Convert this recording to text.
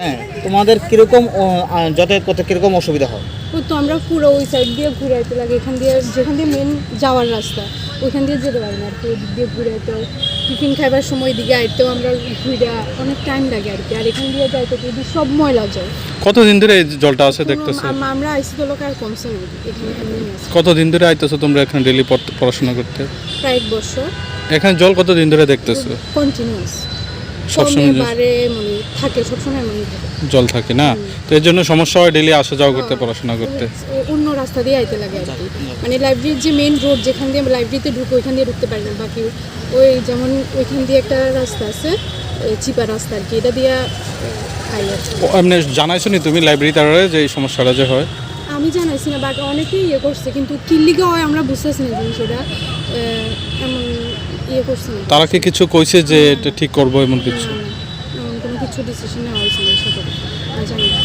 হ্যাঁ তোমাদের কীরকম যাতায়াত করতে কীরকম অসুবিধা হয়? তো আমরা পুরো ওই সাইড দিয়ে ঘুরে যেতে লাগে। এখান দিয়ে যেখান দিয়ে মেন যাওয়ার রাস্তা ওইখান দিয়ে যেতে পারি না আর কি। ওই দিক দিয়ে ঘুরে যেতে টিফিন খাইবার সময় দিকে আইতেও আমরা ঘুরে অনেক টাইম লাগে আর কি। আর এখান দিয়ে যাইতে তো এদিকে সব ময়লা যায় কতদিন ধরে এই জলটা আছে দেখতেছো? আমরা আইসি তো লোক আর কমছে না এখানে এখানে কতদিন ধরে আইতেছো তোমরা এখানে ডেলি পড়াশোনা করতে? প্রায় এক বছর। এখানে জল কতদিন ধরে দেখতেছো? কন্টিনিউয়াস সবসময় বারে মানে থাকে সবসময় মনে থাকে। জল থাকে না? তো এর জন্য সমস্যা হয় ডেলি আসা যাওয়া করতে পড়াশোনা করতে? অন্য রাস্তা দিয়ে আইতে লাগে আর কি। মানে লাইব্রেরির যে মেইন রোড যেখান দিয়ে লাইব্রেরিতে ঢুকো ওইখান দিয়ে ঢুকতে পারি না। বাকি ওই যেমন ওইখান দিয়ে একটা রাস্তা আছে চিপা রাস্তা আর কি। এটা দিয়ে কি। এমনি জানাইছো নি তুমি লাইব্রেরি তারা যে এই সমস্যাটা যে হয়? আমি জানাইছি না বাট অনেকেই ইয়ে করছে কিন্তু কিল্লিগে হয় আমরা বুঝতেছি না জিনিসটা। এমন ইয়ে করছে না তারা কি কিছু কইছে যে এটা ঠিক করব এমন কিছু এমন কোনো কিছু ডিসিশন নেওয়া হয়েছে না সাথে জানি না।